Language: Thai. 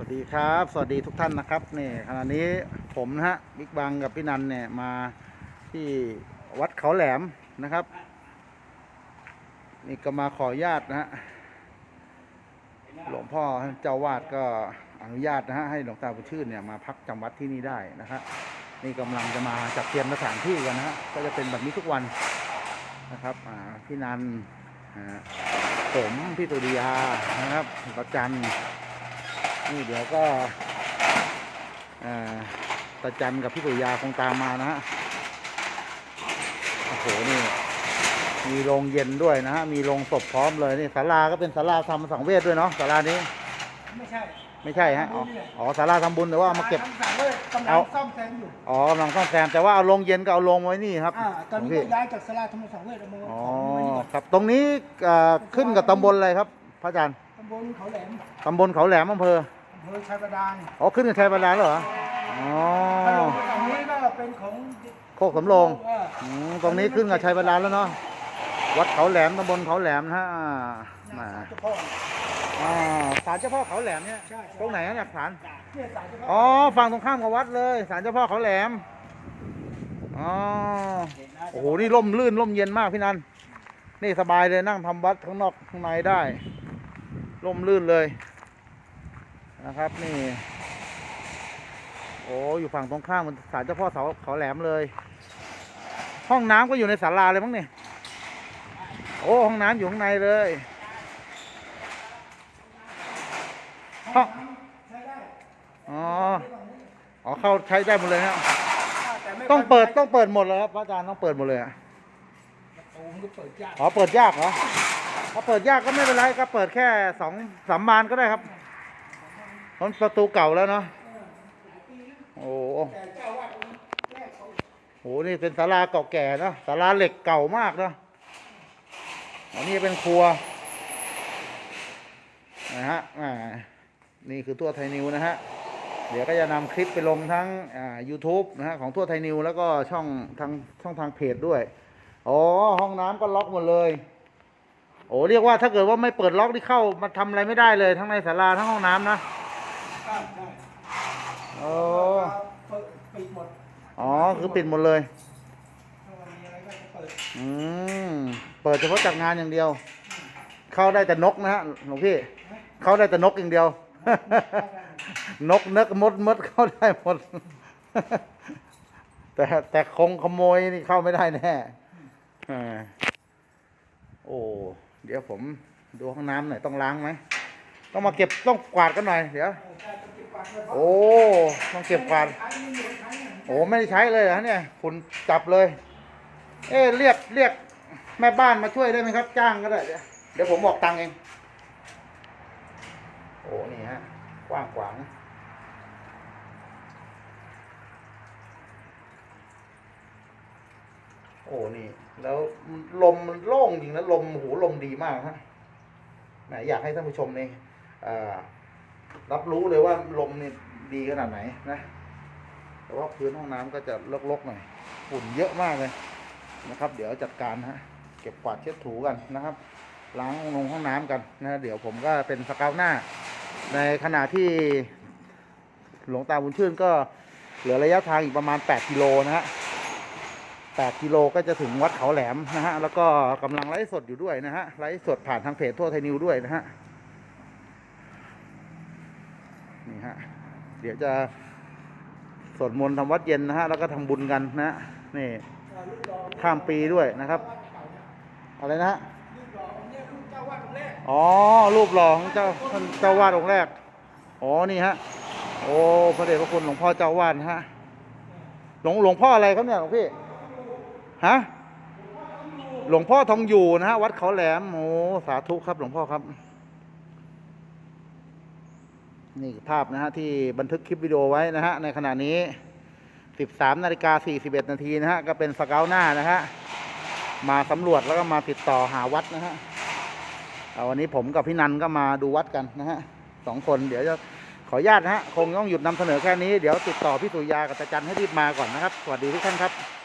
สวัสดีครับ สวัสดีทุกท่านนะครับนี่ขณะนี้ผมนะฮะบิ๊กบังกับพี่นันเนี่ยมาที่วัดเขาแหลมนะครับ นี่ก็มาขออนุญาตนะฮะหลวงพ่อเจ้าวาดก็อนุญาตนะฮะให้หลวงตาบุญชื่นเนี่ยมาพักจำวัดที่นี่ได้นะครับนี่กำลังจะมาจัดเตรียมสถานที่กันนะฮะก็จะเป็นแบบนี้ทุกวันนะครับอ่าพี่นันผมพี่ตุริยานะครับประจัน นี่เดี๋ยวก็เอ่อตาจันกับพี่ปุยาคงตามมานะฮะโอ้โหนี่มีโรงเย็นด้วยนะฮะมีโรงศพพร้อมเลยนี่ศาลาก็เป็นศาลาทำสังเวชด้วยเนาะศาลานี้ ไม่ใช่ ไม่ใช่ฮะอ๋ออ๋อศาลาทำบุญแต่ว่าเอามาเก็บทำสั่งเลยกำลัเอางซ่อมแซมอยู่อ๋อกำลังซ่อมแซมแต่ว่าเอาโรงเย็นก็เอาโรงไว้นี่ครับอ่าตอนนี้หลวงก็พี่ย้ายจากสลาธรรมสังเวชเอามาอ๋อของไว้นี่ก่อนครับตรงนี้เอ่อขึ้นกับตำบลอะไรครับ พระอาจารย์ตำบลเขาแหลมตำบลเขาแหลมอำเภอ อำเภอชัยบาดาลอ๋อขึ้นกับชัยบาดาลเหรออ๋อถนนตรงนี้ก็เป็นของโคกสำโรงเอออืมตรงนี้ขึ้นกับชัยบาดาลแล้วเนาะวัดเขาแหลมตำบลเขาแหลมนะฮะอ่าหน้ามาศาลเจ้าพ่ออ่าศาลเจ้าพ่อเขาแหลมเนี่ยใช่ใช่ ตรงไหนนะอยากศาลเนี่ยศาลเจ้าพ่ออ๋อฝั่งตรงข้ามกับวัดเลยศาลเจ้าพ่อเขาแหลมอ๋อโอ้โหนี่ร่มรื่นร่มเย็นมากพี่นันนี่สบายเลยนั่งทำวัดข้างนอกข้างในได้ ร่มรื่นเลย นะครับนี่ โอ้อยู่ฝั่งตรงข้ามมันศาลเจ้าพ่อเสาเขาแหลมเลย ห้องน้ำก็อยู่ในศาลาเลยมั้งเนี่ยโอ้ห้องน้ำอยู่ข้างในเลยห้องใช้ได้อ๋ออ๋อเข้าใช้ได้หมดเลยฮะแต่ไม่ต้องเปิดต้องเปิดหมดเลยครับพระอาจารย์ต้องเปิดหมดเลยอะประตูมันก็เปิดยากอ๋อเปิดยากเหรอถ้าเปิดยากก็ไม่เป็นไรก็เปิดแค่สองสามบานก็ได้ครับ เพราประตูเก่าแล้วเนาะโอ้โหแต่เจ้าอาวาดองค์แรกเขาโหนี่เป็นศาลาเก่าแก่เนาะศาลาเหล็กเก่ามากเนาะอันนี้เป็นครัวนะฮะอ่านี่คือทั่วไทยนิวนะฮะ เดี๋ยวก็จะนำคลิปไปลงทั้งอ่า YouTube นะฮะของทั่วไทยนิวแล้วก็ช่องทางช่องทางเพจด้วยอ๋อห้องน้ำก็ล็อกหมดเลยโอ้เรียกว่าถ้าเกิดว่าไม่เปิดล็อกที่เข้ามาทำอะไรไม่ได้เลย ทั้งในศาลาทั้งห้องน้ำนะ ได้ได้โอ้เปิดปิดหมดอ๋อคือปิดหมดเลย ถ้ามันมีอะไรก็จะเปิดอืมเปิดเฉพาะจัดงานอย่างเดียว เข้าได้แต่นกนะฮะหลวงพี่เข้าได้แต่นกอย่างเดียวนกนึกมดมดเข้าได้หมด แต่แต่คงขโมยนี่เข้าไม่ได้แน่อ่าโอ้ เดี๋ยวผมดูห้องน้ำหน่อยต้องล้างไหม ต้องมาเก็บต้องกวาดกันหน่อยเดี๋ยวโอ้ต้องเก็บกวาดโอ้ไม่ได้ใช้เลยเหรอเนี่ยฝุ่นจับเลย เอ๊เรียกเรียกแม่บ้านมาช่วยได้ไหมครับ จ้างก็ได้เดี๋ยวเดี๋ยวผมบอกตังเอง โอ้นี่ฮะกว้างขวางโอ้นี่ แล้วลมมันโล่งจริงนะลมโอ้โหูลมดีมากฮะแหมอยากให้ท่านผู้ชมเนี่อ่า รับรู้เลยว่าลมนี่ดีขนาดไหนนะ แต่ว่าพื้นห้องน้ำก็จะรกๆหน่อยฝุ่นเยอะมากเลยนะครับ เดี๋ยวจัดการฮะเก็บกวาดเช็ดถูกันนะครับ ล้างลงห้องน้ำกันนะเดี๋ยวผมก็เป็นสเกาวหน้า ในขณะที่หลวงตาบุญชื่นก็เหลือระยะทางอีกประมาณ 8 กิโลนะฮะ 8 กิโลก็จะถึงวัดเขาแหลมนะฮะ แล้วก็กำลังไลฟ์สดอยู่ด้วยนะฮะ ไลฟ์สดผ่านทางเพจทั่วไทยนิวด้วยนะฮะ นี่ฮะเดี๋ยวจะสวดมนต์ทำวัดเย็นนะฮะแล้วก็ทำบุญกันนะฮะนี่ข้ามปีด้วยนะครับ อะไรนะอ๋อรูปหล่อของเจ้าท่านเจ้าวาดองค์แรกอ๋อนี่ฮะโอ้พระเดชพระคุณหลวงพ่อเจ้าวาดฮะหลวงหลวงพ่ออะไรครับเนี่ยหลวงพี่ฮะหลวงพ่อทองอยู่นะฮะวัดเขาแหลมโอ้สาธุครับหลวงพ่อครับ นี่ภาพนะฮะที่บันทึกคลิปวิดีโอไว้นะฮะในขณะนี้ 13นาฬิกา41นาทีนะฮะก็เป็นสเกลหน้านะฮะมาสำรวจแล้วก็มาติดต่อหาวัดนะฮะเอาวันนี้ผมกับพี่นันก็มาดูวัดกันนะฮะสองคนเดี๋ยวจะขออนุญาตนะฮะคงต้องหยุดนำเสนอแค่นี้เดี๋ยวติดต่อพี่สุยากับตาจันให้รีบมาก่อนนะครับ สวัสดีทุกท่านครับ